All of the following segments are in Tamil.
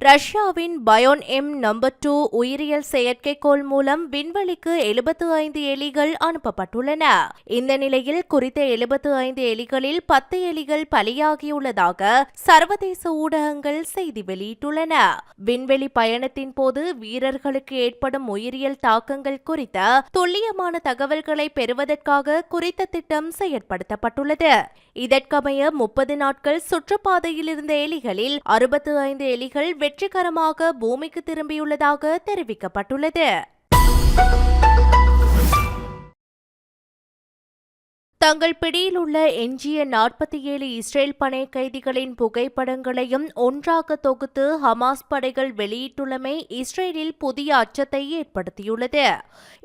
ரஷ்யாவின் பயோன் எம் நம்பர் டூ உயிரியல் செயற்கைக்கோள் மூலம் விண்வெளிக்கு எழுபத்து ஐந்து எலிகள் அனுப்பப்பட்டுள்ளன. இந்த நிலையில் குறித்த எழுபத்து ஐந்து எலிகளில் பத்து எலிகள் பலியாகியுள்ளதாக சர்வதேச ஊடகங்கள் செய்தி வெளியிட்டுள்ளன. விண்வெளி பயணத்தின் போது வீரர்களுக்கு ஏற்படும் உயிரியல் தாக்கங்கள் குறித்த துல்லியமான தகவல்களை பெறுவதற்காக குறித்த திட்டம் செயற்படுத்தப்பட்டுள்ளது. இதற்கமைய முப்பது நாட்கள் சுற்றுப்பாதையில் இருந்த எலிகளில் அறுபத்து ஐந்து எலிகள் வெற்றிகரமாக பூமிக்கு திரும்பியுள்ளதாக தெரிவிக்கப்பட்டுள்ளது. தங்கள் பிடியில் உள்ள எஞ்சிய நாற்பத்தி ஏழு இஸ்ரேல் படை கைதிகளின் புகைப்படங்களையும் ஒன்றாக தொகுத்து ஹமாஸ் படைகள் வெளியிட்டுள்ளமை இஸ்ரேலில் புதிய அச்சத்தை ஏற்படுத்தியுள்ளது.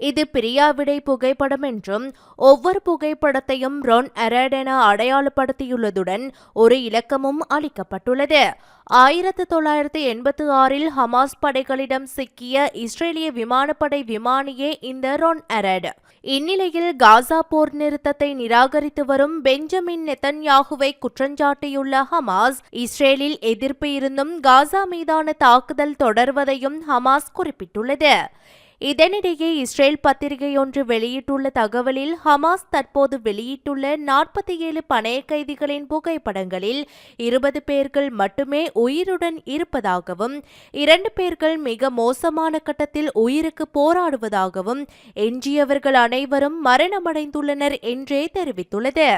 இது பிரியாவிடை புகைப்படம் என்றும் ஒவ்வொரு புகைப்படத்தையும் ரொன் அரட் என அடையாளப்படுத்தியுள்ளதுடன் ஒரு இலக்கமும் அளிக்கப்பட்டுள்ளது. ஆயிரத்து தொள்ளாயிரத்து எண்பத்தி ஆறில் ஹமாஸ் படைகளிடம் சிக்கிய இஸ்ரேலிய விமானப்படை விமானியே இந்த ரொன் அரட். இந்நிலையில் காசா போர் நிறுத்தத்தை நிராகரித்து வரும் பெஞ்சமின் நெத்தன்யாகுவை குற்றஞ்சாட்டியுள்ள ஹமாஸ் இஸ்ரேலில் எதிர்ப்பு இருந்தும் காசா மீதான தாக்குதல் தொடர்வதையும் ஹமாஸ் குறிப்பிட்டுள்ளது. இதனிடையே இஸ்ரேல் பத்திரிகை ஒன்று வெளியிட்டுள்ள தகவலில் ஹமாஸ் தற்போது வெளியிட்டுள்ள நாற்பத்தி ஏழு பணைய கைதிகளின் புகைப்படங்களில் இருபது பேர்கள் மட்டுமே உயிருடன் இருப்பதாகவும் இரண்டு பேர்கள் மிக மோசமான கட்டத்தில் உயிருக்கு போராடுவதாகவும் எஞ்சியவர்கள் அனைவரும் மரணமடைந்துள்ளனர் என்றே தெரிவித்துள்ளது.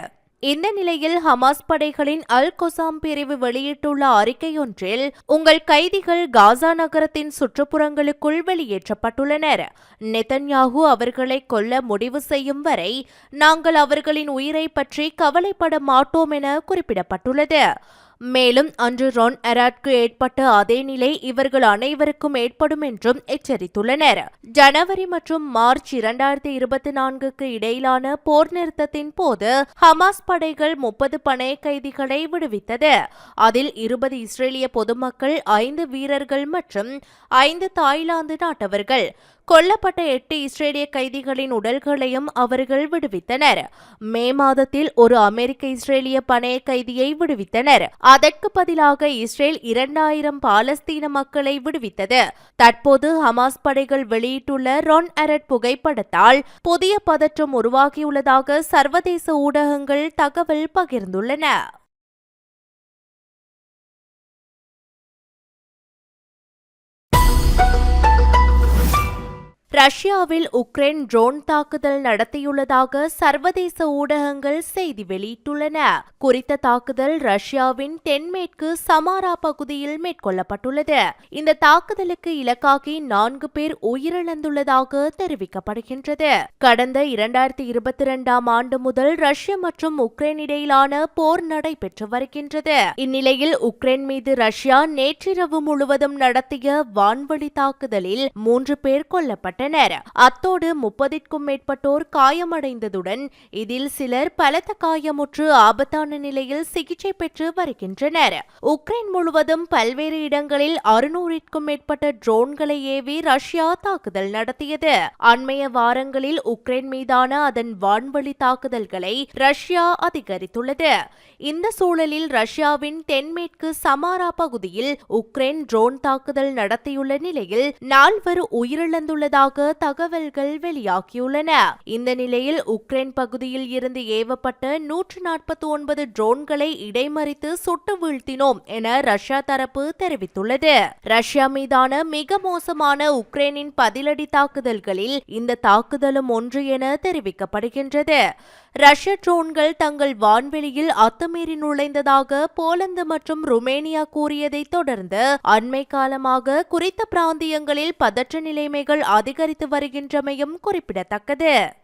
இந்த நிலையில் ஹமாஸ் படைகளின் அல் கொசாம் பிரிவு வெளியிட்டுள்ள அறிக்கையொன்றில் உங்கள் கைதிகள் காசா நகரத்தின் சுற்றுப்புறங்களுக்குள் வெளியேற்றப்பட்டுள்ளனர். நெதன்யாகு அவர்களை கொல்ல முடிவு செய்யும் வரை நாங்கள் அவர்களின் உயிரை பற்றி கவலைப்பட மாட்டோம் என குறிப்பிடப்பட்டுள்ளது. மேலும் அன்று ரொன் அராட்க்கு ஏற்பட்ட அதே நிலை இவர்கள் அனைவருக்கும் ஏற்படும் என்றும் எச்சரித்துள்ளனர். ஜனவரி மற்றும் மார்ச் இரண்டாயிரத்தி இருபத்தி நான்குக்கு இடையிலான போர் நிறுத்தத்தின் போது ஹமாஸ் படைகள் முப்பது பணைய கைதிகளை விடுவித்தது. அதில் இருபது இஸ்ரேலிய பொதுமக்கள் ஐந்து வீரர்கள் மற்றும் ஐந்து தாய்லாந்து நாட்டவர்கள். கொல்லப்பட்ட எட்டு இஸ்ரேலிய கைதிகளின் உடல்களையும் அவர்கள் விடுவித்தனர். மே மாதத்தில் ஒரு அமெரிக்க இஸ்ரேலிய பணைய கைதியை விடுவித்தனர். அதற்கு பதிலாக இஸ்ரேல் இரண்டாயிரம் பாலஸ்தீன மக்களை விடுவித்தது. தற்போது ஹமாஸ் படைகள் வெளியிட்டுள்ள ரொன் அரட் புகைப்படத்தால் புதிய பதற்றம் உருவாகியுள்ளதாக சர்வதேச ஊடகங்கள் தகவல் பகிர்ந்துள்ளன. ரஷ்யாவில் உக்ரைன் ட்ரோன் தாக்குதல் நடத்தியுள்ளதாக சர்வதேச ஊடகங்கள் செய்தி வெளியிட்டுள்ளன. குறித்த தாக்குதல் ரஷ்யாவின் தென்மேற்கு சமாரா பகுதியில் மேற்கொள்ளப்பட்டுள்ளது. இந்த தாக்குதலுக்கு இலக்காகி நான்கு பேர் உயிரிழந்துள்ளதாக தெரிவிக்கப்படுகின்றது. கடந்த இரண்டாயிரத்தி இருபத்தி இரண்டாம் ஆண்டு முதல் ரஷ்யா மற்றும் உக்ரைன் இடையிலான போர் நடைபெற்று வருகின்றது. இந்நிலையில் உக்ரைன் மீது ரஷ்யா நேற்றிரவு முழுவதும் நடத்திய வான்வழி தாக்குதலில் மூன்று பேர் கொல்லப்பட்டனர் கொல்லப்பட்டனர் அத்தோடு முப்பதிற்கும் மேற்பட்டோர் காயமடைந்ததுடன் இதில் சிலர் பலத்த காயமுற்று ஆபத்தான நிலையில் சிகிச்சை பெற்று வருகின்றனர். உக்ரைன் முழுவதும் பல்வேறு இடங்களில் அறுநூறிற்கும் மேற்பட்ட ட்ரோன்களை ஏவி ரஷ்யா தாக்குதல் நடத்தியது. அண்மைய வாரங்களில் உக்ரைன் மீதான அதன் வான்வழி தாக்குதல்களை ரஷ்யா அதிகரித்துள்ளது. இந்த சூழலில் ரஷ்யாவின் தென்மேற்கு சமாரா பகுதியில் உக்ரைன் ட்ரோன் தாக்குதல் நடத்தியுள்ள நிலையில் நால்வர் உயிரிழந்துள்ளதாக தகவல்கள் வெளியாகியுள்ளன. இந்த நிலையில் உக்ரைன் பகுதியில் இருந்து ஏவப்பட்ட நூற்று நாற்பத்தி ஒன்பது ட்ரோன்களை இடைமறித்து சுட்டு வீழ்த்தினோம் என ரஷ்யா தரப்பு தெரிவித்துள்ளது. ரஷ்யா மீதான மிக மோசமான உக்ரைனின் பதிலடி தாக்குதல்களில் இந்த தாக்குதலும் ஒன்று என தெரிவிக்கப்படுகின்றது. ரஷ்ய ட்ரோன்கள் தங்கள் வான்வெளியில் அத்துமீறி நுழைந்ததாக போலந்து மற்றும் ருமேனியா கூறியதை தொடர்ந்து அண்மை காலமாக குறித்த பிராந்தியங்களில் பதற்ற நிலைமைகள் அதிகரித்து வருகின்றமையும் குறிப்பிடத்தக்கது.